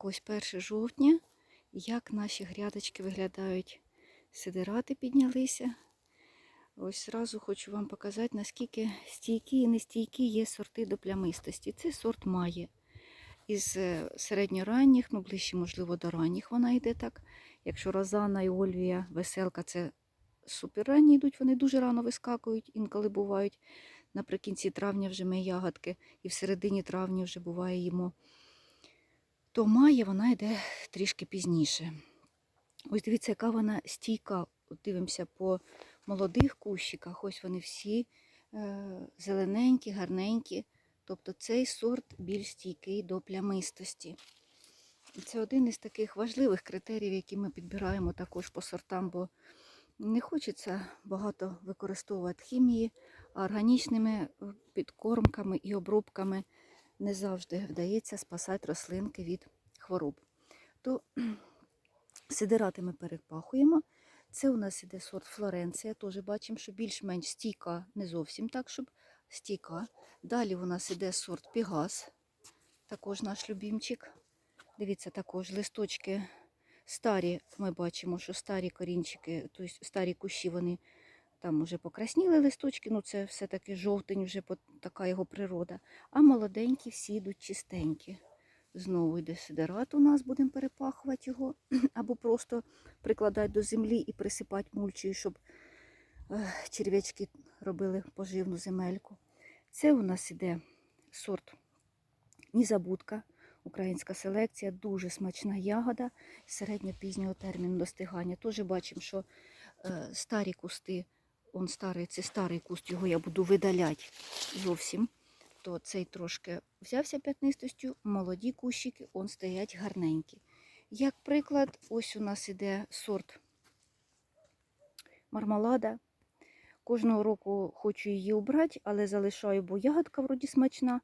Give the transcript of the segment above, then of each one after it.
Ось 1 жовтня. Як наші грядочки виглядають. Сидирати піднялися. Ось зразу хочу вам показати, наскільки стійкі і нестійкі є сорти до плямистості. Це сорт має. Із е, середньоранніх, ну ближче, можливо, до ранніх вона йде так. Якщо Розана і Ольвія, веселка це суперранні йдуть, вони дуже рано вискакують, інколи бувають. Наприкінці травня вже ми ягодки, і в середині травня вже буває їмо. То має вона йде трішки пізніше. Ось дивіться, яка вона стійка. От Дивимося по молодих кущиках. Ось вони всі е, зелененькі, гарненькі. Тобто цей сорт більш стійкий до плямистості. І це один із таких важливих критеріїв, які ми підбираємо також по сортам, бо не хочеться багато використовувати хімії, а органічними е, підкормками і обробками не завжди вдається спасати рослинки від хвороб. То сидирати ми перепахуємо. Це у нас іде сорт Флоренція. Теж бачимо, що більш-менш стійка, не зовсім так, щоб стійка. Далі у нас іде сорт Пігас, також наш любімчик. Дивіться, також листочки старі. Ми бачимо, що старі корінчики, тобто старі кущі, вони там вже покрасніли листочки, ну це все-таки жовтень, вже така його природа. А молоденькі всі йдуть чистенькі. Знову йде сидерат у нас, будемо перепахувати його, або просто прикладати до землі і присипати мульчою, щоб черв'ячки робили поживну земельку. Це у нас іде сорт Нізабудка, українська селекція, дуже смачна ягода середньо-пізнього терміну достигання. Теж бачимо, що е, старі кусти, он старий, це старий куст, його я буду видаляти зовсім. То цей трошки взявся п'ятнистостю, молоді кущики, он стоять гарненькі. Як приклад, ось у нас іде сорт мармалада. Кожного року хочу її обрати, але залишаю, бо ягодка вроді смачна,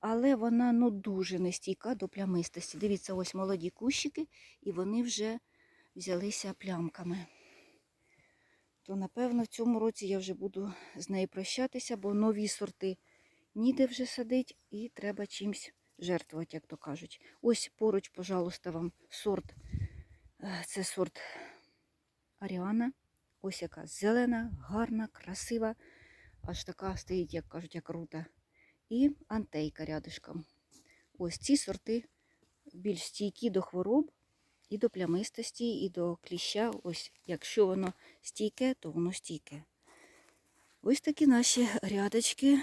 але вона ну, дуже нестійка до плямистості. Дивіться, ось молоді кущики, і вони вже взялися плямками. То, напевно, в цьому році я вже буду з нею прощатися, бо нові сорти ніде вже садить і треба чимось жертвувати, як то кажуть. Ось поруч, пожалуйста, вам сорт. е, Це сорт Аріана. Ось яка зелена, гарна, красива. Аж така стоїть, як кажуть, як рута. І антейка рядишком. Ось ці сорти більш стійкі до хвороб, і до плямистості, і до кліща. Ось якщо воно стійке, то воно стійке. Ось такі наші рядочки.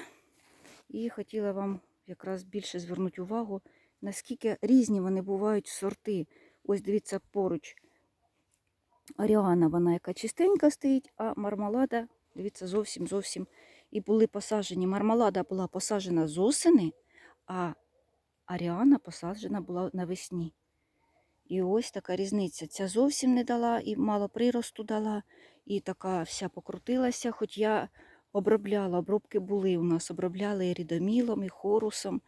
І хотіла вам якраз більше звернути увагу, наскільки різні вони бувають сорти. Ось дивіться поруч. Аріана, вона яка чистенька стоїть, а мармалада, дивіться, зовсім зовсім. І були посаджені. Мармалада була посаджена з осени, а Аріана посаджена була навесні. І ось така різниця. Ця зовсім не дала і мало приросту дала, і така вся покрутилася. Хоч я обробляла, обробки були у нас, обробляли і рідомілом, і хорусом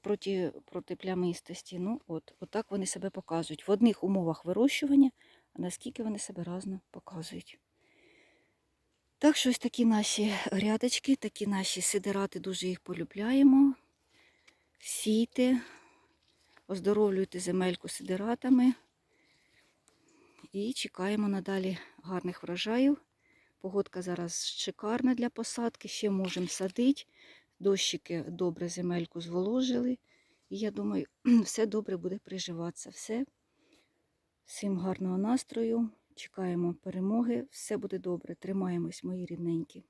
проти, проти плямистості. Ну, от, отак вони себе показують. В одних умовах вирощування, а наскільки вони себе разно показують. Так що ось такі наші грядочки, такі наші сидирати, дуже їх полюбляємо. Сійте, оздоровлюйте земельку сидиратами і чекаємо надалі гарних врожаїв. Погодка зараз шикарна для посадки, ще можемо садити. Дощики добре земельку зволожили. І я думаю, все добре буде приживатися. Все. Всім гарного настрою. Чекаємо перемоги. Все буде добре. Тримаємось, мої рідненькі.